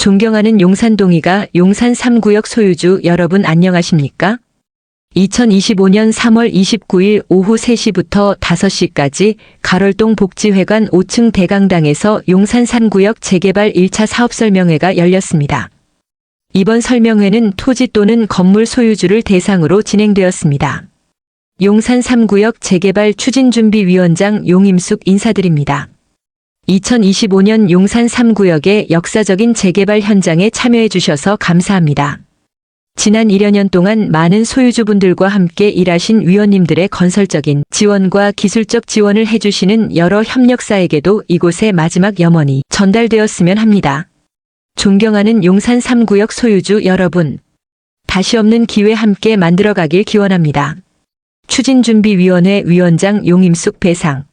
존경하는 용산동의가 용산 3구역 소유주 여러분 안녕하십니까? 2025년 3월 29일 오후 3시부터 5시까지 가rol동 복지회관 5층 대강당에서 용산 3구역 재개발 1차 사업 설명회가 열렸습니다. 이번 설명회는 토지 또는 건물 소유주를 대상으로 진행되었습니다. 용산 3구역 재개발 추진준비위원장 용임숙 인사드립니다. 2025년 용산 3구역의 역사적인 재개발 현장에 참여해 주셔서 감사합니다. 지난 1여 년 동안 많은 소유주분들과 함께 일하신 위원님들의 건설적인 지원과 기술적 지원을 해주시는 여러 협력사에게도 이곳의 마지막 염원이 전달되었으면 합니다. 존경하는 용산 3구역 소유주 여러분, 다시 없는 기회 함께 만들어가길 기원합니다. 추진준비위원회 위원장 용임숙 배상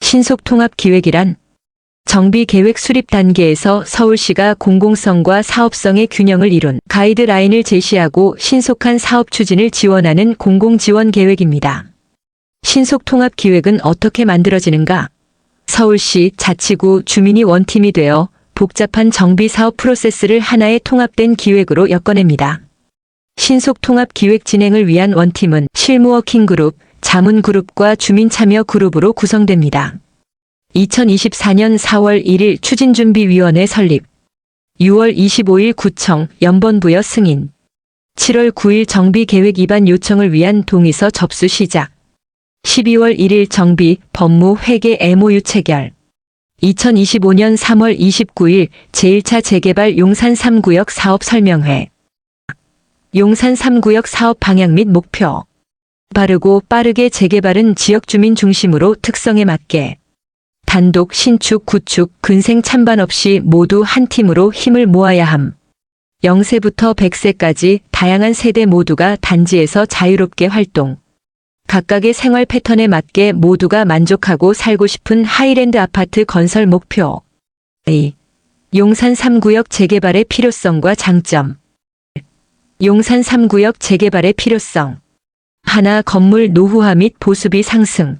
신속통합기획이란 정비 계획 수립 단계에서 서울시가 공공성과 사업성의 균형을 이룬 가이드라인을 제시하고 신속한 사업 추진을 지원하는 공공지원 계획입니다. 신속통합 기획은 어떻게 만들어지는가? 서울시 자치구 주민이 원팀이 되어 복잡한 정비 사업 프로세스를 하나의 통합된 기획으로 엮어냅니다. 신속통합 기획 진행을 위한 원팀은 실무워킹 그룹, 자문 그룹과 주민 참여 그룹으로 구성됩니다. 2024년 4월 1일 추진준비위원회 설립, 6월 25일 구청 연번부여 승인, 7월 9일 정비계획 입안 요청을 위한 동의서 접수 시작, 12월 1일 정비, 법무, 회계 MOU 체결, 2025년 3월 29일 제1차 재개발 용산 3구역 사업 설명회, 용산 3구역 사업 방향 및 목표. 빠르고 빠르게 재개발은 지역 주민 중심으로 특성에 맞게 단독, 신축, 구축, 근생 찬반 없이 모두 한 팀으로 힘을 모아야 함. 0세부터 100세까지 다양한 세대 모두가 단지에서 자유롭게 활동. 각각의 생활 패턴에 맞게 모두가 만족하고 살고 싶은 하이랜드 아파트 건설 목표. A. 용산 3구역 재개발의 필요성과 장점. 용산 3구역 재개발의 필요성. 하나 건물 노후화 및 보수비 상승.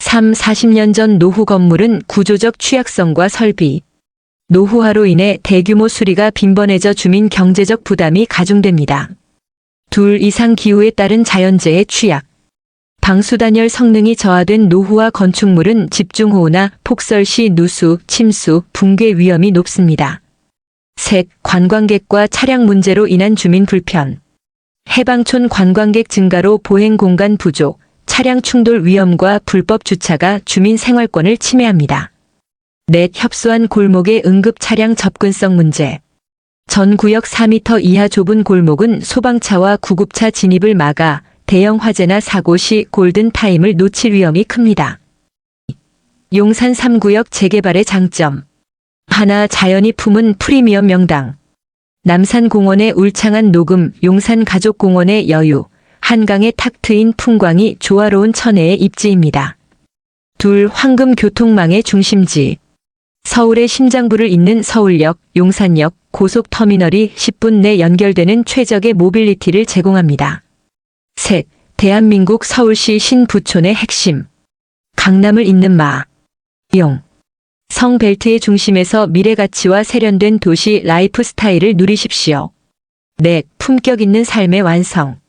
3. 40년 전 노후 건물은 구조적 취약성과 설비. 노후화로 인해 대규모 수리가 빈번해져 주민 경제적 부담이 가중됩니다. 둘 이상 기후에 따른 자연재해 취약. 방수단열 성능이 저하된 노후화 건축물은 집중호우나 폭설 시 누수, 침수, 붕괴 위험이 높습니다. 셋, 관광객과 차량 문제로 인한 주민 불편. 해방촌 관광객 증가로 보행 공간 부족, 차량 충돌 위험과 불법 주차가 주민 생활권을 침해합니다. 넷, 협소한 골목의 응급 차량 접근성 문제. 전 구역 4m 이하 좁은 골목은 소방차와 구급차 진입을 막아 대형 화재나 사고 시 골든타임을 놓칠 위험이 큽니다. 용산 3구역 재개발의 장점. 하나 자연이 품은 프리미엄 명당. 남산공원의 울창한 녹음, 용산가족공원의 여유, 한강의 탁 트인 풍광이 조화로운 천혜의 입지입니다. 둘 황금 교통망의 중심지. 서울의 심장부를 잇는 서울역, 용산역, 고속터미널이 10분 내 연결되는 최적의 모빌리티를 제공합니다. 셋, 대한민국 서울시 신부촌의 핵심. 강남을 잇는 마. 용. 성벨트의 중심에서 미래 가치와 세련된 도시 라이프 스타일을 누리십시오. 넷, 품격 있는 삶의 완성.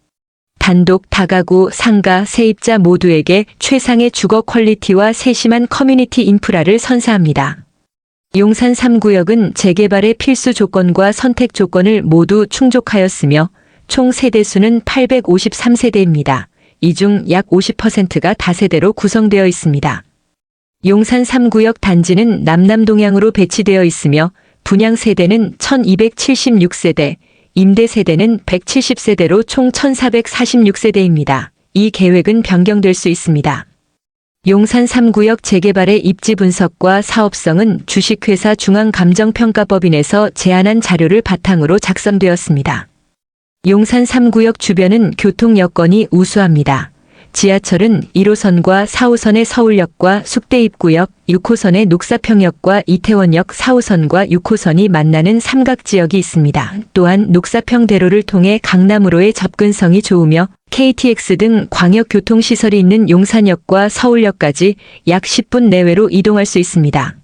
단독, 다가구, 상가, 세입자 모두에게 최상의 주거 퀄리티와 세심한 커뮤니티 인프라를 선사합니다. 용산 3구역은 재개발의 필수 조건과 선택 조건을 모두 충족하였으며 총 세대수는 853세대입니다. 이 중 약 50%가 다세대로 구성되어 있습니다. 용산 3구역 단지는 남남동향으로 배치되어 있으며 분양 세대는 1276세대, 임대 세대는 170세대로 총 1446세대입니다. 이 계획은 변경될 수 있습니다. 용산 3구역 재개발의 입지 분석과 사업성은 주식회사 중앙감정평가법인에서 제안한 자료를 바탕으로 작성되었습니다. 용산 3구역 주변은 교통 여건이 우수합니다. 지하철은 1호선과 4호선의 서울역과 숙대입구역, 6호선의 녹사평역과 이태원역 4호선과 6호선이 만나는 삼각지역이 있습니다. 또한 녹사평대로를 통해 강남으로의 접근성이 좋으며 KTX 등 광역교통시설이 있는 용산역과 서울역까지 약 10분 내외로 이동할 수 있습니다.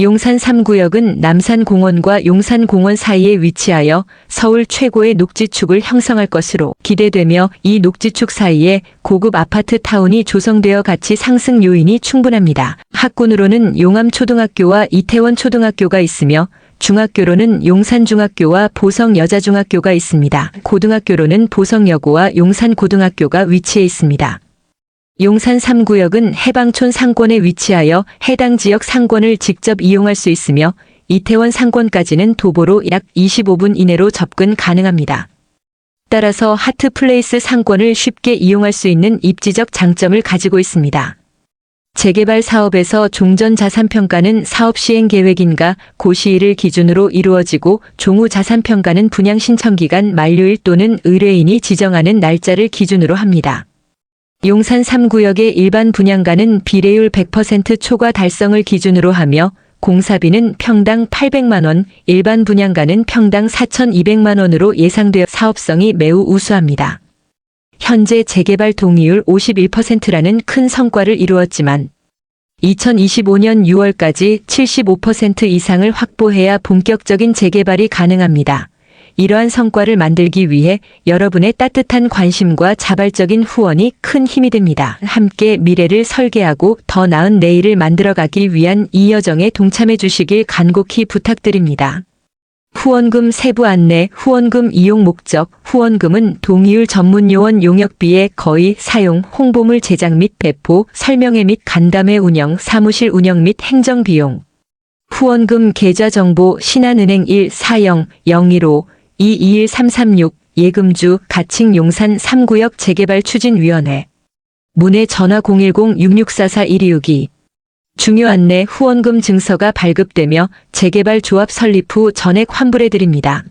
용산 3구역은 남산공원과 용산공원 사이에 위치하여 서울 최고의 녹지축을 형성할 것으로 기대되며 이 녹지축 사이에 고급 아파트 타운이 조성되어 가치 상승 요인이 충분합니다. 학군으로는 용암초등학교와 이태원 초등학교가 있으며 중학교로는 용산중학교와 보성여자중학교가 있습니다. 고등학교로는 보성여고와 용산고등학교가 위치해 있습니다. 용산 3구역은 해방촌 상권에 위치하여 해당 지역 상권을 직접 이용할 수 있으며 이태원 상권까지는 도보로 약 25분 이내로 접근 가능합니다. 따라서 하트플레이스 상권을 쉽게 이용할 수 있는 입지적 장점을 가지고 있습니다. 재개발 사업에서 종전 자산 평가는 사업 시행 계획인가 고시일을 기준으로 이루어지고 종후 자산 평가는 분양 신청 기간 만료일 또는 의뢰인이 지정하는 날짜를 기준으로 합니다. 용산 3구역의 일반 분양가는 비례율 100% 초과 달성을 기준으로 하며 공사비는 평당 800만 원, 일반 분양가는 평당 4,200만 원으로 예상되어 사업성이 매우 우수합니다. 현재 재개발 동의율 51%라는 큰 성과를 이루었지만 2025년 6월까지 75% 이상을 확보해야 본격적인 재개발이 가능합니다. 이러한 성과를 만들기 위해 여러분의 따뜻한 관심과 자발적인 후원이 큰 힘이 됩니다. 함께 미래를 설계하고 더 나은 내일을 만들어가기 위한 이 여정에 동참해 주시길 간곡히 부탁드립니다. 후원금 세부 안내, 후원금 이용 목적, 후원금은 동의율 전문 요원 용역비의 거의 사용, 홍보물 제작 및 배포, 설명회 및 간담회 운영, 사무실 운영 및 행정 비용. 후원금 계좌 정보 신한은행 1 40 015 221336 예금주 가칭 용산 3구역 재개발 추진위원회 문의 전화 010-6644-1262 중요 안내 후원금 증서가 발급되며 재개발 조합 설립 후 전액 환불해 드립니다.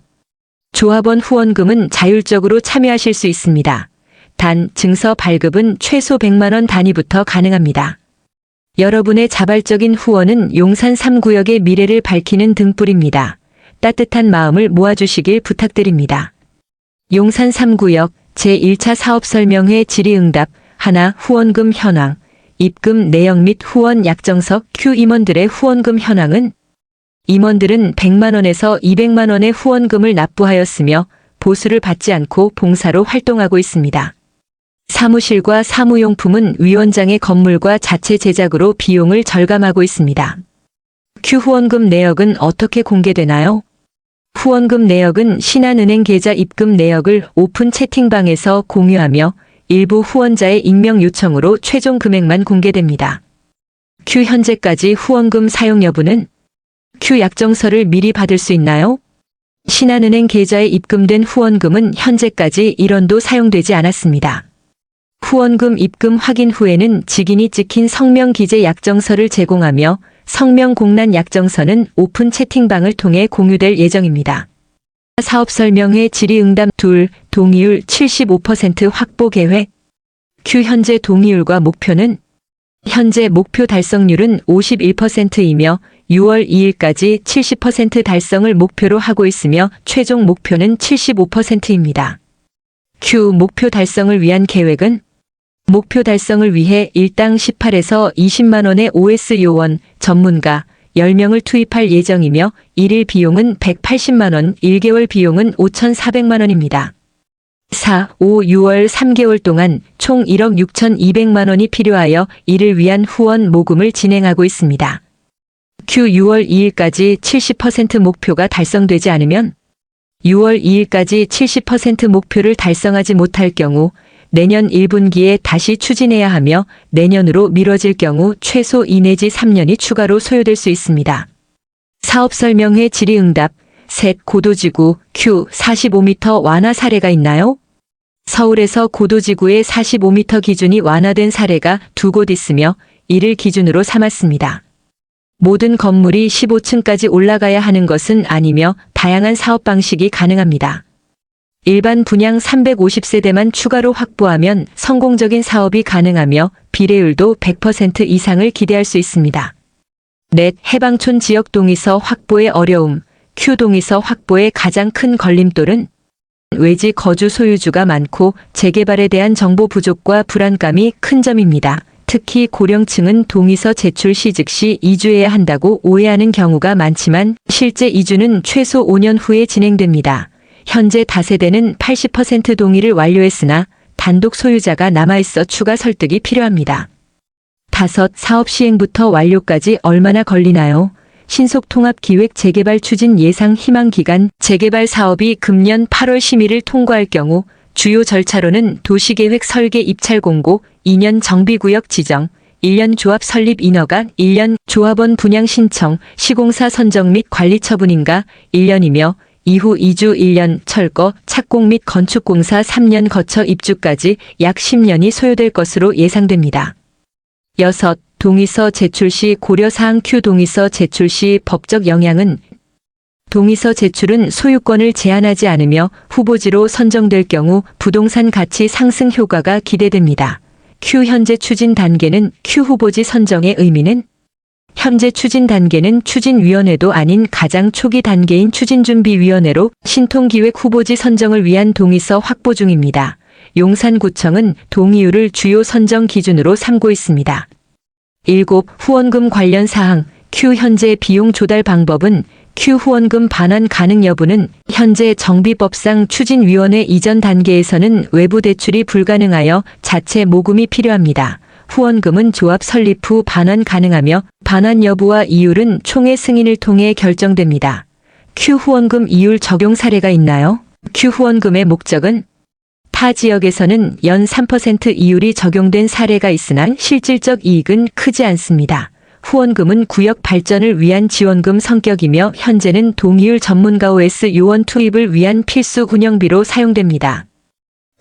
조합원 후원금은 자율적으로 참여하실 수 있습니다. 단 증서 발급은 최소 100만 원 단위부터 가능합니다. 여러분의 자발적인 후원은 용산 3구역의 미래를 밝히는 등불입니다. 따뜻한 마음을 모아주시길 부탁드립니다. 용산 3구역 제1차 사업 설명회 질의응답 하나 후원금 현황 입금 내역 및 후원 약정석 Q 임원들의 후원금 현황은 임원들은 100만 원에서 200만 원의 후원금을 납부하였으며 보수를 받지 않고 봉사로 활동하고 있습니다. 사무실과 사무용품은 위원장의 건물과 자체 제작으로 비용을 절감하고 있습니다. Q 후원금 내역은 어떻게 공개되나요? 후원금 내역은 신한은행 계좌 입금 내역을 오픈 채팅방에서 공유하며 일부 후원자의 익명 요청으로 최종 금액만 공개됩니다. Q 현재까지 후원금 사용 여부는 Q 약정서를 미리 받을 수 있나요? 신한은행 계좌에 입금된 후원금은 현재까지 1원도 사용되지 않았습니다. 후원금 입금 확인 후에는 직인이 찍힌 성명 기재 약정서를 제공하며 성명 공란 약정서는 오픈 채팅방을 통해 공유될 예정입니다. 사업 설명회 질의응답 둘 동의율 75% 확보 계획 Q 현재 동의율과 목표는 현재 목표 달성률은 51%이며 6월 2일까지 70% 달성을 목표로 하고 있으며 최종 목표는 75%입니다. Q 목표 달성을 위한 계획은 목표 달성을 위해 일당 18에서 20만 원의 OS 요원, 전문가 10명을 투입할 예정이며 일일 비용은 180만 원, 1개월 비용은 5,400만 원입니다. 4, 5, 6월 3개월 동안 총 1억 6,200만 원이 필요하여 이를 위한 후원 모금을 진행하고 있습니다. Q 6월 2일까지 70% 목표가 달성되지 않으면 6월 2일까지 70% 목표를 달성하지 못할 경우 내년 1분기에 다시 추진해야 하며 내년으로 미뤄질 경우 최소 2 내지 3년이 추가로 소요될 수 있습니다. 사업 설명회 질의응답 셋 고도지구 Q 45m 완화 사례가 있나요? 서울에서 고도지구의 45m 기준이 완화된 사례가 두 곳 있으며 이를 기준으로 삼았습니다. 모든 건물이 15층까지 올라가야 하는 것은 아니며 다양한 사업 방식이 가능합니다. 일반 분양 350세대만 추가로 확보하면 성공적인 사업이 가능하며 비례율도 100% 이상을 기대할 수 있습니다. 넷 해방촌 지역 동의서 확보의 어려움, Q 동의서 확보의 가장 큰 걸림돌은 외지 거주 소유주가 많고 재개발에 대한 정보 부족과 불안감이 큰 점입니다. 특히 고령층은 동의서 제출 시 이주해야 한다고 오해하는 경우가 많지만 실제 이주는 최소 5년 후에 진행됩니다. 현재 다세대는 80% 동의를 완료했으나 단독 소유자가 남아있어 추가 설득이 필요합니다. 다섯, 사업 시행부터 완료까지 얼마나 걸리나요? 신속통합기획 재개발 추진 예상 희망 기간 재개발 사업이 금년 8월 심의를 통과할 경우 주요 절차로는 도시계획 설계 입찰 공고, 2년 정비구역 지정, 1년 조합 설립 인허가, 1년 조합원 분양 신청, 시공사 선정 및 관리 처분인가 1년이며 이후 2주 1년 철거, 착공 및 건축공사 3년 거쳐 입주까지 약 10년이 소요될 것으로 예상됩니다. 여섯, 동의서 제출 시 고려사항 Q 동의서 제출 시 법적 영향은 동의서 제출은 소유권을 제한하지 않으며 후보지로 선정될 경우 부동산 가치 상승 효과가 기대됩니다. Q 현재 추진 단계는 Q 후보지 선정의 의미는 현재 추진 단계는 추진위원회도 아닌 가장 초기 단계인 추진준비위원회로 신통기획 후보지 선정을 위한 동의서 확보 중입니다. 용산구청은 동의율을 주요 선정 기준으로 삼고 있습니다. 7. 후원금 관련 사항 Q 현재 비용 조달 방법은 Q 후원금 반환 가능 여부는 현재 정비법상 추진위원회 이전 단계에서는 외부 대출이 불가능하여 자체 모금이 필요합니다. 후원금은 조합 설립 후 반환 가능하며 반환 여부와 이율은 총회 승인을 통해 결정됩니다. Q 후원금 이율 적용 사례가 있나요? Q 후원금의 목적은 타 지역에서는 연 3% 이율이 적용된 사례가 있으나 실질적 이익은 크지 않습니다. 후원금은 구역 발전을 위한 지원금 성격이며 현재는 동의율 전문가 OS 요원 투입을 위한 필수 운영비로 사용됩니다.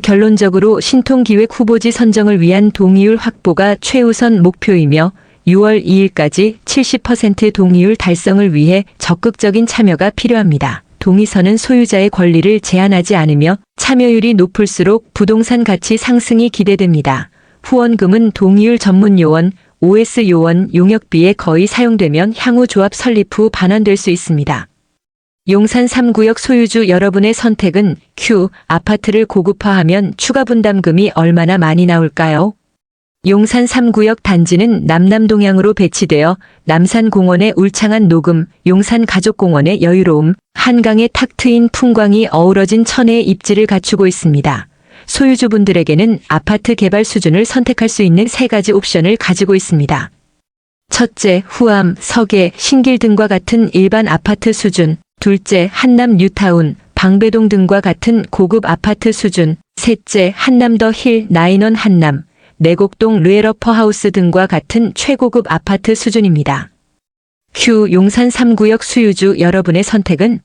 결론적으로 신통기획 후보지 선정을 위한 동의율 확보가 최우선 목표이며 6월 2일까지 70% 동의율 달성을 위해 적극적인 참여가 필요합니다. 동의서는 소유자의 권리를 제한하지 않으며 참여율이 높을수록 부동산 가치 상승이 기대됩니다. 후원금은 동의율 전문 요원, OS 요원 용역비에 거의 사용되면 향후 조합 설립 후 반환될 수 있습니다. 용산 3구역 소유주 여러분의 선택은 Q 아파트를 고급화하면 추가 분담금이 얼마나 많이 나올까요? 용산 3구역 단지는 남남동향으로 배치되어 남산공원의 울창한 녹음, 용산 가족공원의 여유로움, 한강의 탁 트인 풍광이 어우러진 천혜의 입지를 갖추고 있습니다. 소유주분들에게는 아파트 개발 수준을 선택할 수 있는 세 가지 옵션을 가지고 있습니다. 첫째, 후암, 서계, 신길 등과 같은 일반 아파트 수준. 둘째, 한남 뉴타운, 방배동 등과 같은 고급 아파트 수준. 셋째, 한남 더 힐, 나인원 한남, 내곡동 르에러퍼 하우스 등과 같은 최고급 아파트 수준입니다. Q 용산 3구역 수유주 여러분의 선택은